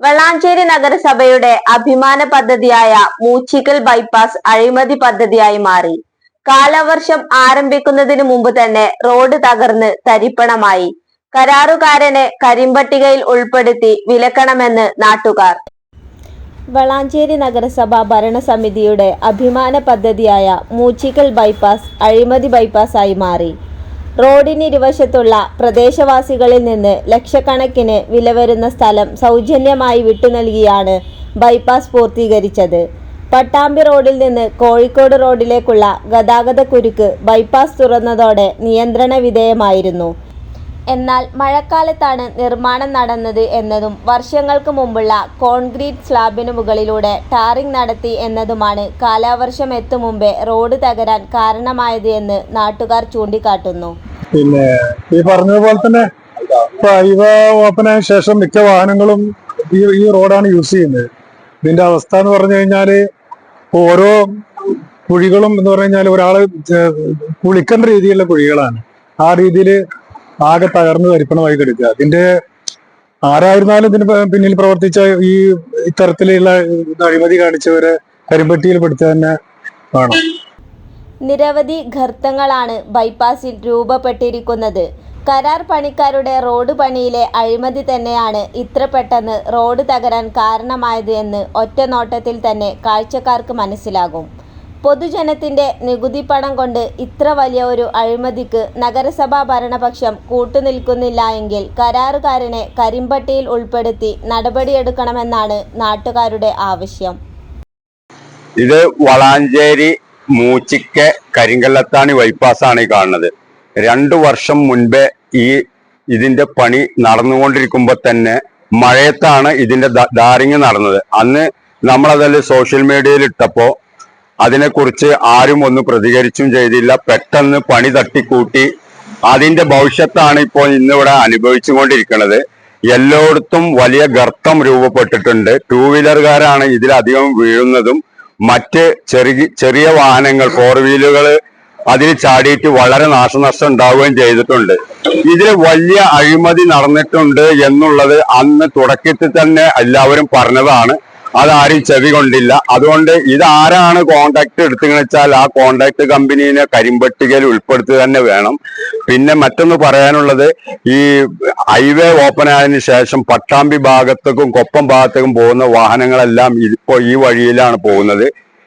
വെള്ളാഞ്ചേരി നഗരസഭയുടെ അഭിമാന പദ്ധതിയായ മൂച്ചിക്കൽ ബൈപ്പാസ് അഴിമതി പദ്ധതിയായി മാറി. കാലവർഷം ആരംഭിക്കുന്നതിന് മുമ്പ് തന്നെ റോഡ് തകർന്ന് തരിപ്പണമായി. കരാറുകാരനെ കരിമ്പട്ടികയിൽ ഉൾപ്പെടുത്തി വിലക്കണമെന്ന് നാട്ടുകാർ. വളാഞ്ചേരി നഗരസഭ ഭരണസമിതിയുടെ അഭിമാന പദ്ധതിയായ മൂച്ചിക്കൽ ബൈപ്പാസ് അഴിമതി ബൈപ്പാസായി മാറി. റോഡിന് ഇരുവശത്തുള്ള പ്രദേശവാസികളിൽ നിന്ന് ലക്ഷക്കണക്കിന് വില വരുന്ന സ്ഥലം സൗജന്യമായി വിട്ടുനൽകിയാണ് ബൈപ്പാസ് പൂർത്തീകരിച്ചത്. പട്ടാമ്പി റോഡിൽ നിന്ന് കോഴിക്കോട് റോഡിലേക്കുള്ള ഗതാഗത കുരുക്ക് ബൈപ്പാസ് തുറന്നതോടെ നിയന്ത്രണ വിധേയമായിരുന്നു. എന്നാൽ മഴക്കാലത്താണ് നിർമ്മാണം നടന്നത് എന്നതും വർഷങ്ങൾക്ക് മുമ്പുള്ള കോൺക്രീറ്റ് സ്ലാബിന് മുകളിലൂടെ ടാറിംഗ് നടത്തി എന്നതുമാണ് കാലാവർഷം എത്തും മുമ്പേ റോഡ് തകരാൻ കാരണമായത് എന്ന് നാട്ടുകാർ ചൂണ്ടിക്കാട്ടുന്നു. പിന്നെ ഈ പറഞ്ഞതുപോലെ തന്നെ ഇവ ഇവ ആയ ശേഷം മിക്ക വാഹനങ്ങളും ഈ ഈ റോഡാണ് യൂസ് ചെയ്യുന്നത്. ഇതിന്റെ അവസ്ഥ എന്ന് പറഞ്ഞു കഴിഞ്ഞാൽ ഓരോ കുഴികളും എന്ന് പറഞ്ഞു കഴിഞ്ഞാൽ ഒരാൾ ചെ- കുളിക്കേണ്ട രീതിയിലുള്ള കുഴികളാണ്. ആ രീതിയിൽ ആകെ തകർന്ന് തരിപ്പണമായി കിടക്കുക. അതിന്റെ ആരായിരുന്നാലും ഇതിന് പിന്നിൽ പ്രവർത്തിച്ച ഈ ഇത്തരത്തിലുള്ള ഇത് അഴിമതി കാണിച്ചവരെ കരിമ്പട്ടിയിൽ പെടുത്തുക തന്നെ വേണം. നിരവധി ഗർത്തങ്ങളാണ് ബൈപ്പാസിൽ രൂപപ്പെട്ടിരിക്കുന്നത്. കരാർ പണിക്കാരുടെ റോഡ് പണിയിലെ അഴിമതി തന്നെയാണ് ഇത്ര പെട്ടെന്ന് റോഡ് തകരാൻ കാരണമായത് എന്ന് ഒറ്റ നോട്ടത്തിൽ തന്നെ കാഴ്ചക്കാർക്ക് മനസ്സിലാകും. പൊതുജനത്തിന്റെ നികുതി പണം കൊണ്ട് ഇത്ര വലിയ ഒരു അഴിമതിക്ക് നഗരസഭാ ഭരണപക്ഷം കൂട്ടുനിൽക്കുന്നില്ല എങ്കിൽ കരാറുകാരനെ കരിമ്പട്ടിയിൽ ഉൾപ്പെടുത്തി നടപടിയെടുക്കണമെന്നാണ് നാട്ടുകാരുടെ ആവശ്യം. ഇത് വളാഞ്ചേരി മൂച്ചിക്ക കരിങ്കല്ലത്താണി ബൈപ്പാസാണ് ഈ കാണുന്നത്. രണ്ടു വർഷം മുൻപേ ഈ ഇതിന്റെ പണി നടന്നുകൊണ്ടിരിക്കുമ്പോൾ തന്നെ മഴയത്താണ് ഇതിന്റെ ദാരിങ് നടന്നത്. അന്ന് നമ്മളതെല്ലാം സോഷ്യൽ മീഡിയയിൽ ഇട്ടപ്പോ അതിനെക്കുറിച്ച് ആരും ഒന്നും പ്രതികരിച്ചും ചെയ്തില്ല. പെട്ടെന്ന് പണി തട്ടിക്കൂട്ടി. അതിന്റെ ഭവിഷ്യത്താണ് ഇപ്പോൾ ഇന്നിവിടെ അനുഭവിച്ചുകൊണ്ടിരിക്കുന്നത്. എല്ലായിടത്തും വലിയ ഗർത്തം രൂപപ്പെട്ടിട്ടുണ്ട്. ടൂ വീലറുകാരാണ് ഇതിലധികം വീഴുന്നതും. മറ്റ് ചെറിയ ചെറിയ വാഹനങ്ങൾ ഫോർ വീലുകൾ അതിൽ ചാടിയിട്ട് വളരെ നാശനഷ്ടം ഉണ്ടാവുകയും ചെയ്തിട്ടുണ്ട്. ഇതിൽ വലിയ അഴിമതി നടന്നിട്ടുണ്ട് എന്നുള്ളത് അന്ന് തുടക്കത്തിൽ തന്നെ എല്ലാവരും പറഞ്ഞതാണ്. അതാരും ചെവി കൊണ്ടില്ല. അതുകൊണ്ട് ഇതാരാണ് കോണ്ടാക്ട് എടുത്തുകയെന്ന് വെച്ചാൽ ആ കോണ്ടാക്ട് കമ്പനീനെ കരിമ്പട്ടികയിൽ ഉൾപ്പെടുത്തുക തന്നെ വേണം. പിന്നെ മറ്റൊന്ന് പറയാനുള്ളത് ഈ ഹൈവേ ഓപ്പൺ ആയതിനു ശേഷം പട്ടാമ്പി ഭാഗത്തേക്കും കൊപ്പം ഭാഗത്തേക്കും പോകുന്ന വാഹനങ്ങളെല്ലാം ഇപ്പോൾ ഈ വഴിയിലാണ് പോകുന്നത്.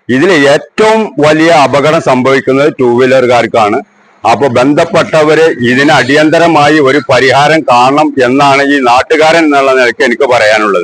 ഇതിൽ ഏറ്റവും വലിയ അപകടം സംഭവിക്കുന്നത് ടൂ വീലറുകാർക്കാണ് അപ്പോൾ ബന്ധപ്പെട്ടവര് ഇതിന് അടിയന്തരമായി ഒരു പരിഹാരം കാണണം എന്നാണ് ഈ നാട്ടുകാരൻ എന്നുള്ള നിലയ്ക്ക് എനിക്ക് പറയാനുള്ളത്.